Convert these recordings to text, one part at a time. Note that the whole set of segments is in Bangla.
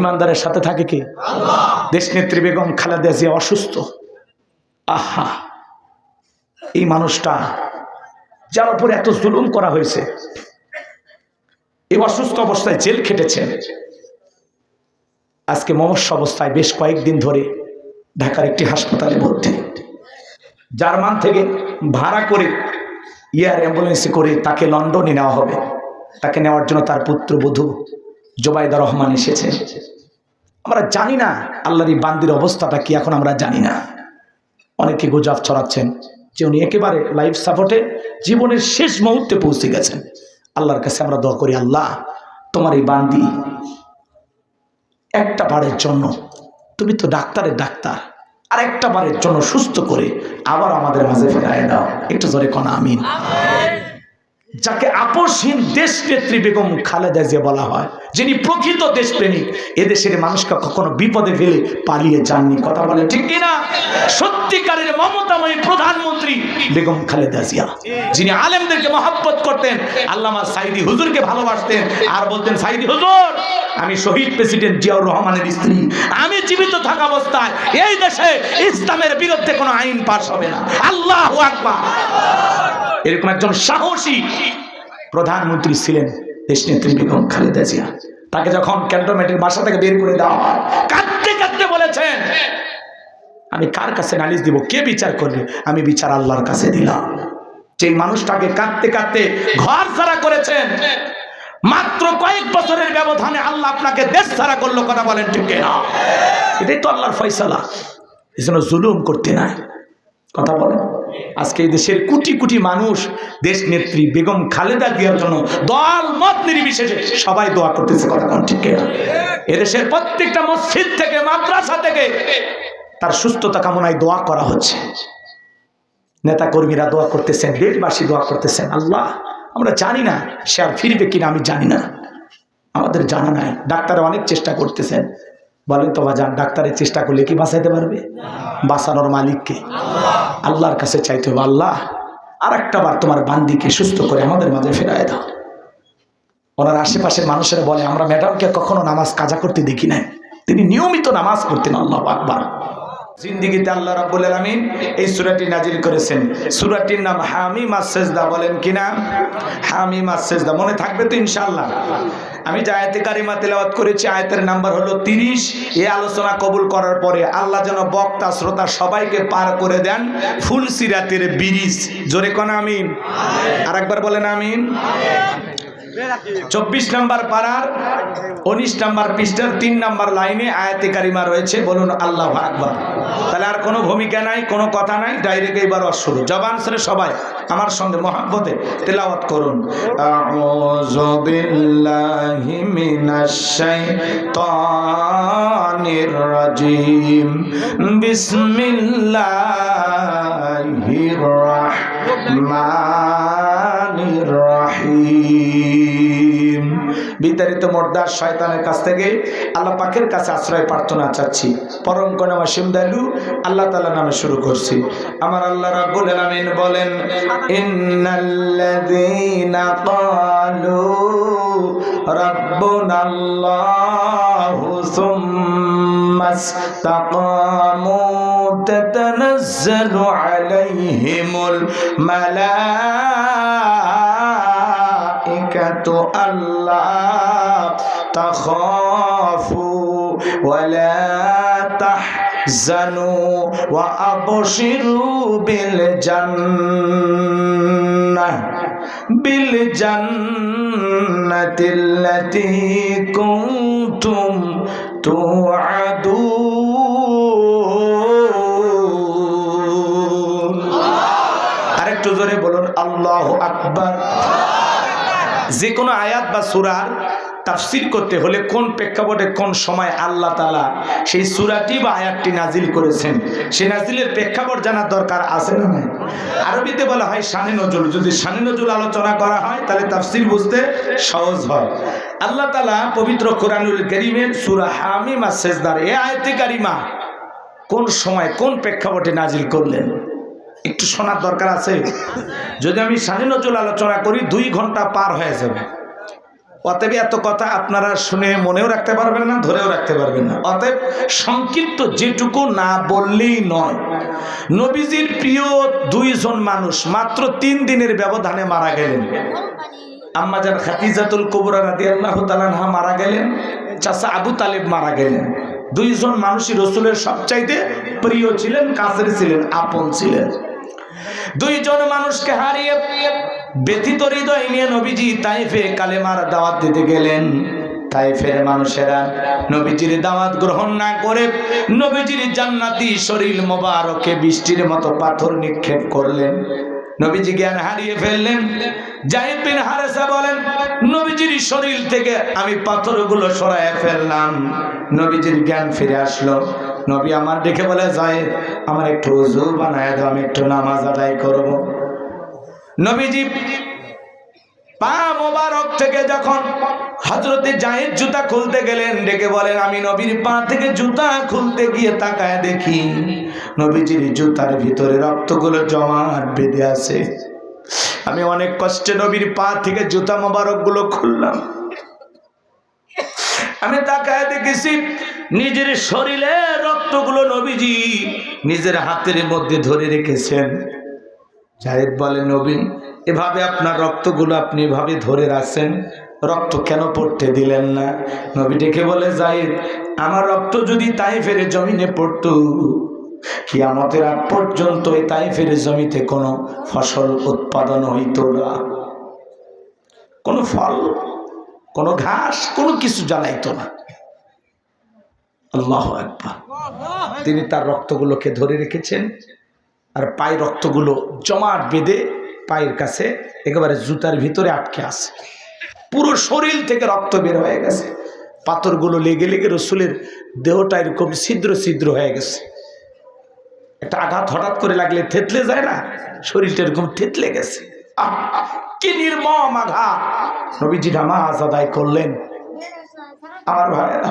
ইমানদারের সাথে থাকে কি? দেশ নেত্রী বেগম খালেদা জিয়া অসুস্থ। আহা! এই মানুষটা যার উপরে এত জুলুম করা হয়েছে এই অসুস্থ অবস্থায় জেল খেটেছেন আজকে মমস্য অবস্থায় বেশ কয়েকদিন ধরে ঢাকার একটি হাসপাতালে ভর্তি। জার্মান থেকে ভাড়া করে ইয়ার অ্যাম্বুলেন্সে করে তাকে লন্ডনে নেওয়া হবে। তাকে নেওয়ার জন্য তার পুত্রবধূ জোবাইদা রহমান এসেছে। আমরা জানি না আল্লাহর এই বান্দির অবস্থাটা কি, এখন আমরা জানি না। অনেকে গুজব ছড়াচ্ছেন যে উনি একেবারে লাইফ সাপোর্টে জীবনের শেষ মুহূর্তে পৌঁছে গেছেন। আল্লাহর কাছে আমরা দোয়া করি, আল্লাহ, তোমার এই বান্দি একটা বারের জন্য, তুমি তো ডাক্তারের ডাক্তার আর একটা বারের জন্য সুস্থ করে আবার আমাদের মাঝে ফেরায় দাও। একটু জোরে কনা আমিন। যাকে আপসহীন দেশ নেত্রী বেগম খালেদা জিয়া বলা হয়, যিনি প্রকৃত দেশপ্রেমিক এদেশের মানুষকে কখনো বিপদে ফেলে পালিয়ে যাননি। কথা বলে ঠিক কিনা? সত্যিকারের মমতাময়ী প্রধানমন্ত্রী বেগম খালেদা জিয়া, যিনি আলেমদেরকে মহাব্বত করতেন, আল্লামা সাইদি হুজুরকে ভালোবাসতেন, আর বলতেন, সাইদি হুজুর, আমি শহীদ প্রেসিডেন্ট জিয়াউর রহমানের স্ত্রী, আমি জীবিত থাকা অবস্থায় এই দেশে ইসলামের বিরুদ্ধে কোনো আইন পাশ হবে না। আল্লাহ আকবার। এরকম একজন সাহসী প্রধানমন্ত্রী ছিলেন দেশনেত্রী বেগম খালেদা জিয়া। তাকে যখন ক্যান্টনমেন্টের বাসা থেকে বের করে দেওয়া হয়, কাঁদতে কাঁদতে বলেছেন, আমি কার কাছে নালিশ দিব? কে বিচার করবে? আমি বিচার আল্লাহর কাছে দিলাম। যে মানুষটাকে কাঁদতে কাঁদতে ঘর ছাড়া করেছেন, মাত্র কয়েক বছরের ব্যবধানে আল্লাহ আপনাকে দেশ ছাড়া করল, কথা বলেন ঠিক না এটাই তো আল্লাহর ফয়সালা। এই জন্য জুলুম করতে নাই। কথা বলেন আজকে এই দেশের কোটি কোটি মানুষ, দেশ নেত্রী বেগম খালেদা জিয়ার জন্য দল মত নির্বিশেষে সবাই দোয়া করতেছে, কথা কোন ঠিক? এদেশের প্রত্যেকটা মসজিদ থেকে, মাদ্রাসা থেকে তার সুস্থতা কামনায় দোয়া করা হচ্ছে। নেতা কর্মীরা দোয়া করতেছেন, দেশবাসী দোয়া করতেছেন। আল্লাহ, আমরা জানি না সে আর ফিরবে কিনা, আমি জানি না। আমাদের জানা নাই। ডাক্তার অনেক চেষ্টা করতেছেন। বলেন তো যান ডাক্তারের চেষ্টা করলে কি বাঁচাইতে পারবে? বাঁচানোর মালিককে। আল্লাহর কাছে চাইতে হবে, আল্লাহ আর একটা বার তোমার বান্দিকে সুস্থ করে আমাদের মাঝে ফেরায় দাও। ওনার আশেপাশের মানুষেরা বলে, আমরা ম্যাডামকে কখনো নামাজ কাজা করতে দেখি নাই। তিনি নিয়মিত নামাজ করতেন আল্লাহ আকবার। জিন্দিগিতে আল্লাহ রাব্বুল আলামিন এই সূরাটি নাজিল করেছেন। সূরাটির নাম বলেন কিনা? মনে থাকবে তো আমি যে কারিমা তেলাওয়াত করেছি, আয়াতের নাম্বার হলো 30 এই আলোচনা কবুল করার পরে আল্লাহ যেন বক্তা, শ্রোতা সবাইকে পার করে দেন ফুল সিরাতের ব্রিজ। জোরে কোন আমিন। আরেকবার বলেন আমিন। চব্বিশ নাম্বার পাড়ার উনিশ নাম্বার পৃষ্ঠার তিন নাম্বার লাইনে আয়াতে কারিমা রয়েছে, বলুন আল্লাহ আকবর। তাহলে আর কোনো ভূমিকা নাই, কোনো কথা নাই, ডাইরেক্ট এইবার শুরু। জবান সরে সবাই আমার সঙ্গে মহাব্বতে তেলাওয়াত করুন। বিসমিল্লাহির রাহমানির রহিম বিতাড়িত মোর্দার শয়তানের কাছ থেকে আল্লাহ পাকের কাছে আশ্রয় প্রার্থনা চাচ্ছি। পরম কনামা সিমদালু, আল্লাহ তালা নামে শুরু করছি। আমার আল্লাহ রাব্বুল আলামিন বলেন, ইন্নাল্লাযীনা তাতানাজ্জালু আলাইহিমুল মালাইকাতু تخافوا ولا تحزنوا وأبشروا بالجنة بالجنة التي كنتم توعدون আরেকটু জোরে বলুন আল্লাহ আকবার যে কোনো আয়াত বা সুরার তাফসির করতে হলে কোন প্রেক্ষাপটে কোন সময় আল্লাহ তালা সেই সুরাটি বা আয়াতটি নাজিল করেছেন? সেই নাজিলের প্রেক্ষাপট জানার দরকার আছে না নাই? আরবিতে বলা হয় শানে নজরুল যদি শানে নজরুল আলোচনা করা হয়, তাহলে তাফসির বুঝতে সহজ হয়। আল্লাহ তালা পবিত্র কোরআনুল করিমের সুরা হামিমা সেজদার এ আয়তে কারিমা কোন সময় কোন প্রেক্ষাপটে নাজিল করলেন? একটু শোনার দরকার আছে? যদি আমি শানে নজরুল আলোচনা করি, দুই ঘণ্টা পার হয়ে যাবে। অতএব এত কথা আপনারা শুনে মনেও রাখতে পারবেন না, ধরেও রাখতে পারবেন না। অতএব সংক্ষিপ্ত যেটুকু না বললেই নয়, নবীজির প্রিয় দুইজন মানুষ মাত্র তিন দিনের ব্যবধানে মারা গেলেন। আম্মাজান খাতিজাতুল কুবরা রাদি আল্লাহ তালানহা মারা গেলেন চাষা আবু তালেব মারা গেলেন। দুইজন মানুষই রসুলের সবচাইতে প্রিয় ছিলেন কাছের ছিলেন, আপন ছিলেন। দুইজন মানুষকে হারিয়ে ব্যথিত হৃদয় নিয়ে নবীজি তাইফে কালেমার দাওয়াত দিতে গেলেন। তাইফের মানুষেরা নবীজির দাওয়াত গ্রহণ না করে নবীজির জান্নাতি শরীর মোবারকে বৃষ্টির মতো পাথর নিক্ষেপ করলেন। নবীজি জ্ঞান হারিয়ে ফেললেন। জাহিদ বিন হারেসা বলেন, নবীজির শরীর থেকে আমি পাথরগুলো সরায় ফেললাম। নবীজির জ্ঞান ফিরে আসলো। নবী আমার দেখে বলে যায় আমার একটু উজু বানায় দাও, আমি একটু নামাজ আদায় করব। নবীজি পা মোবারক থেকে যখন হজরতে জাহিদ জুতা খুলতে গেলেন, ডেকে বলেন, আমি নবীর পা থেকে জুতা খুলতে গিয়ে তাকায় দেখি, নবীজির জুতার ভিতরে রক্তগুলো জমাট বেঁধে আছে। আমি অনেক কষ্টে নবীর পা থেকে জুতা মোবারকগুলো খুললাম। আমি তাকায় দেখেছি নিজের শরীরে রক্তগুলো নবীজি নিজের হাতের মধ্যে ধরে রেখেছেন। জাহেদ বলে, নবী, এভাবে আপনার রক্তগুলো আপনি এভাবে ধরে রাখছেন, রক্ত কেন পড়তে দিলেন না? নবী ডেকে বলে জাহিদ আমার রক্ত যদি তাই ফেরে জমিনে পড়তো কি আমাদের আগ পর্যন্ত এই তাই ফেরে জমিতে কোনো ফসল উৎপাদন হইতো না। কোনো ফল, কোনো ঘাস, কোনো কিছু জ্বালাইতো না। আল্লাহ একবার তিনি তার রক্তগুলোকে ধরে রেখেছেন আর পায়ের রক্তগুলো জমাট বেঁধে পায়ের কাছে একেবারে জুতার ভিতরে আটকে আছে। পুরো শরীর থেকে রক্ত বের হয়ে গেছে। পাথরগুলো লেগে লেগে রসুলের দেহটা এরকম ছিদ্র ছিদ্র হয়ে গেছে। একটা আঘাত হঠাৎ করে লাগলে থেতলে যায় না? শরীরটা এরকম থেতলে গেছে। কি নির্মম আঘাত। নবীজি নামাজ আদায় করলেন। আমার ভাইয়েরা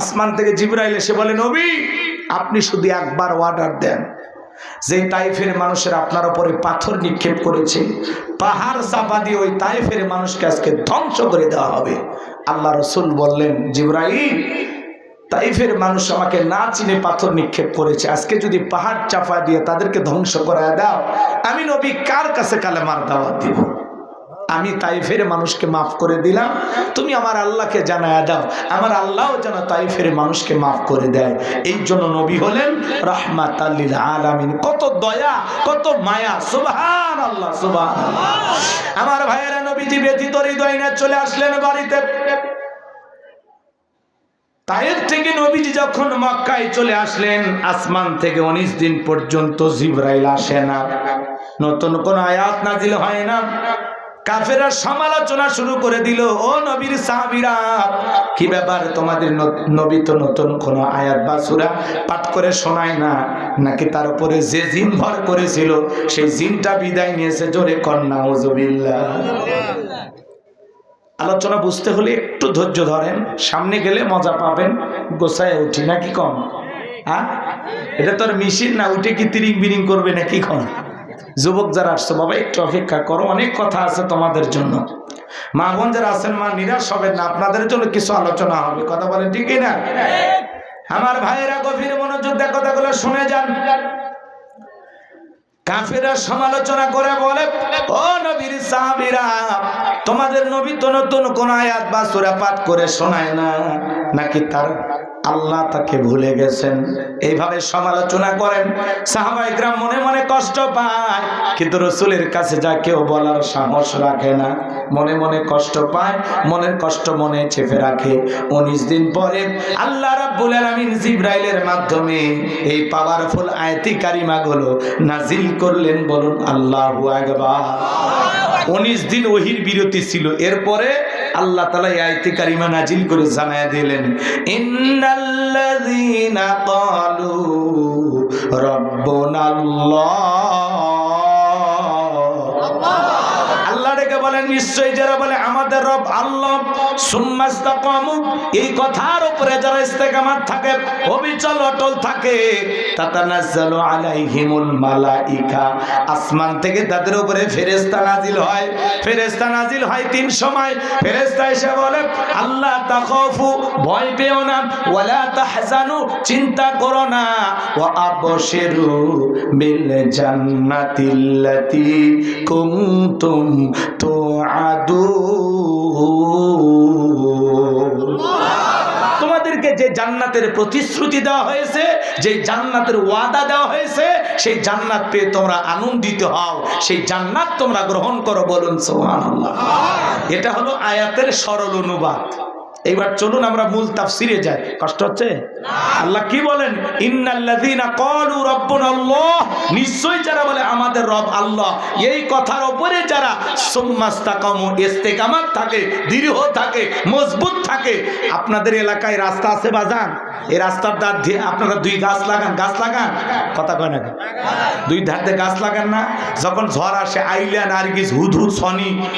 আসমান থেকে জিবরাইল এসে বলে, নবী, আপনি শুধু একবার অর্ডার দেন। যে তাইফের মানুষের আপনার উপরে পাথর নিক্ষেপ করেছে, পাহাড় চাপা দিয়ে ওই তাইফের মানুষকে আজকে ধ্বংস করে দেওয়া হবে। আল্লাহ রসুল বললেন, জিবরাইল, তাইফের মানুষ আমাকে না চিনে পাথর নিক্ষেপ করেছে। আজকে যদি পাহাড় চাপা দিয়ে তাদেরকে ধ্বংস করে দাও, আমি নবী কার কাছে কালেমার দাওয়াত দিব? আমি তাইফের মানুষকে মাফ করে দিলাম। তুমি আমার আল্লাহকে জানায় দাও। আমার আল্লাহও যেন তাইফের মানুষকে মাফ করে দেয়। এই জন্য নবী হলেন রহমাত আলামিন। কত দয়া, কত মায়া। সুবহান আল্লাহ সুবহান আমার ভাইয়েরা, নবীজি ব্যথিত হৃদয় নিয়ে চলে আসলেন বাড়িতে। তাইফ থেকে নবীজি যখন মক্কায় চলে আসলেন, আসমান থেকে উনিশ দিন পর্যন্ত জিব্রাইল আসে না। নতুন কোন আয়াত নাজিল হয় না। কাফেরা সমালোচনা শুরু করে দিল, ও নবীর সাহাবিরা, কি ব্যাপার তোমাদের নবী তো নতুন কোন আয়াত বা সুরা পাঠ করে শোনায় না? নাকি তার উপরে যে জিন ভর করেছিল, সেই জিনটা বিদায় নিয়েছে? জোরে কন্যা হুজুবিল্লাহ আলোচনা বুঝতে হলে একটু ধৈর্য ধরেন, সামনে গেলে মজা পাবেন গোসায় উঠি, নাকি কম হ্যাঁ এটা তোর মেশিন না, উঠে কি তিরিং বিরিং করবে নাকি কম যুবক যারা আসছো, বাবা, একটু অপেক্ষা করো, অনেক কথা আছে তোমাদের জন্য। মা বোন যারা আছেন, মা, নিরাশ হবেন না, আপনাদের জন্য কিছু আলোচনা হবে। কথা বলেন, ঠিক না আমার ভাইয়েরা গভীর মনোযোগ দিয়ে কথাগুলো শুনে যান। কাফেরা সমালোচনা করে বলে, ও নবীর সাহাবীরা, তোমাদের নবী তো নতুন কোন আয়াত বা সূরা পাঠ করে শোনায় না, নাকি তার আল্লাহ তাকে ভুলে গেছেন। এইভাবে সমালোচনা করেন। সাহাবাই গ্রাম মনে মনে কষ্ট পায়। কিন্তু রসুলের কাছে যা কেউ বলার সাহস রাখে না। মনে মনে কষ্ট পায়, মনের কষ্ট মনে চেপে রাখে। উনিশ দিন পরে আল্লাহ রাব্বুল আলামিন জিব্রাইলের মাধ্যমে এই পাওয়ারফুল আয়াতি কারিমাগুলো নাজিল করলেন বলুন, আল্লাহু আকবার। উনিশ দিন ওহির বিরতি ছিল। এরপরে আল্লাহ তালা আয়াতি কারিমা নাজিল করে জানায় দিলেন ইন্নাল্লাযীনা ক্বালু আল্লাহ ডেকে বলেন, নিশ্চয়ই যারা বলে, আমাদের রব আল্লাহ সুম্মাস্তাকামু এই কথার উপরে যারা ইস্তেকামাত থাকে, অবিচল অটল থাকে, তাতানাজ্জালু আলাইহিমুল মালাইকা। আসমান থেকে তাদের উপরে ফেরেশতা নাজিল হয়। ফেরেশতা নাজিল হয় তিন সময়। ফেরেশতা এসে বলে, আল্লাহ তাখাফু, ভয় পেও না, ওয়ালা তাহজানু, চিন্তা করো না, ওয়া আবশিরু বিল জান্নাতিল্লাতী কুনতুম তুআদুন তোমাদেরকে যে জান্নাতের প্রতিশ্রুতি দেওয়া হয়েছে, যে জান্নাতের ওয়াদা দেওয়া হয়েছে, সেই জান্নাত পেয়ে তোমরা আনন্দিত হও। সেই জান্নাত তোমরা গ্রহণ করো বলুন সোহান এটা হলো আয়াতের সরল অনুবাদ। এইবার চলুন আমরা মূল তাফসিরে যাই। কষ্ট হচ্ছে? আল্লাহ কি বলেন? ইন্নাল্লাযীনা ক্বালু রাব্বুনাল্লাহ নিশ্চয়ই যারা বলে আমাদের রব আল্লাহ। এই কথার উপরে যারা সুম্মাস্তাকামু ইস্তেকামাত থাকে দৃঢ় থাকে মজবুত থাকে। আপনাদের এলাকায় রাস্তা আছে বাজান? এই রাস্তার ধার দিয়ে আপনারা দুই গাছ লাগান গাছ লাগান? কথা কয় না দুই ধার দিয়ে গাছ লাগান না? যখন ঝড় আসে, আইলা, নার্গিস হুদ হুদ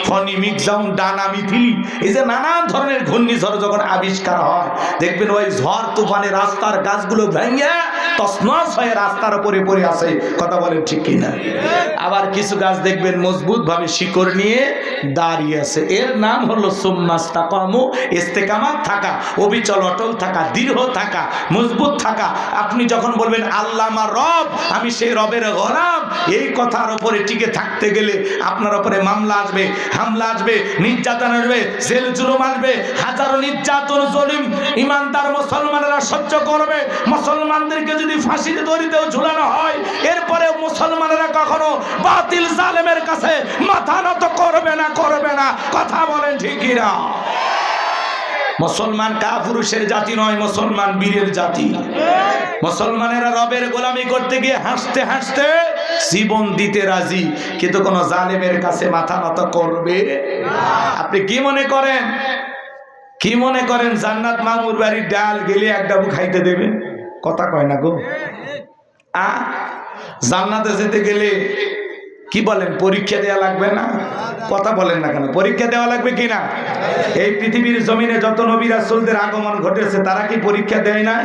ফনি মিক্সাউন ডানা, মিথিলি, এই যে নানান ধরনের ঘূর্ণিঝড় যখন আবিষ্কার হয়, দেখবেন ওই ঝড়, তুফানে রাস্তার গাছগুলো ভেঙে তসনস হয়ে রাস্তার উপরে পড়ে আসে কথা বলেন ঠিক কিনা? আবার কিছু গাছ দেখবেন মজবুত ভাবে শিকড় নিয়ে দাঁড়িয়ে আছে। এর নাম হলো সোম্মাস্তাকামু, ইস্তেকামাত থাকা, অবিচল, অটল থাকা, দৃঢ় থাকা। মজবুত থাকা। আপনি যখন বলবেন, আল্লাহ আমার রব, আমি সেই রবের গোলাম, এই কথার উপরে টিকে থাকতে গেলে আপনার উপরে মামলা আসবে, হামলা আসবে, নির্যাতন আসবে, জেল জুলুম আসবে, হাজারো নির্যাতন, জলিম ইমানদার মুসলমানেরা সহ্য করবে। মুসলমানদেরকে যদি ফাঁসিতে দড়িতেও ঝুলানো হয় এরপরে মুসলমানেরা কখনো বাতিল জালেমের কাছে মাথা নত করবে না করবে না। কথা বলেন ঠিকই না মুসলমান কাপুরুষের জাতি নয়, মুসলমান বীরের জাতি। মুসলমানেরা রবের গোলামি করতে গিয়ে হাসতে হাসতে জীবন দিতে রাজি। কিন্তু কোন জালেমের কাছে মাথা নত করবে? আপনি কি মনে করেন? কি মনে করেন জান্নাত মামুর বাড়ির ডাল গেলে এক ডাবু খাইতে দেবে? কথা কয় না গো। আ? জান্নাতে যেতে গেলে কি বলেন, পরীক্ষা দেওয়া লাগবে না? কথা বলেন না কেন? পরীক্ষা দেওয়া লাগবে কি না? এই পৃথিবীর জমিনে যত নবী রাসূলদের আগমন ঘটেছে, তারা কি পরীক্ষা দেয় না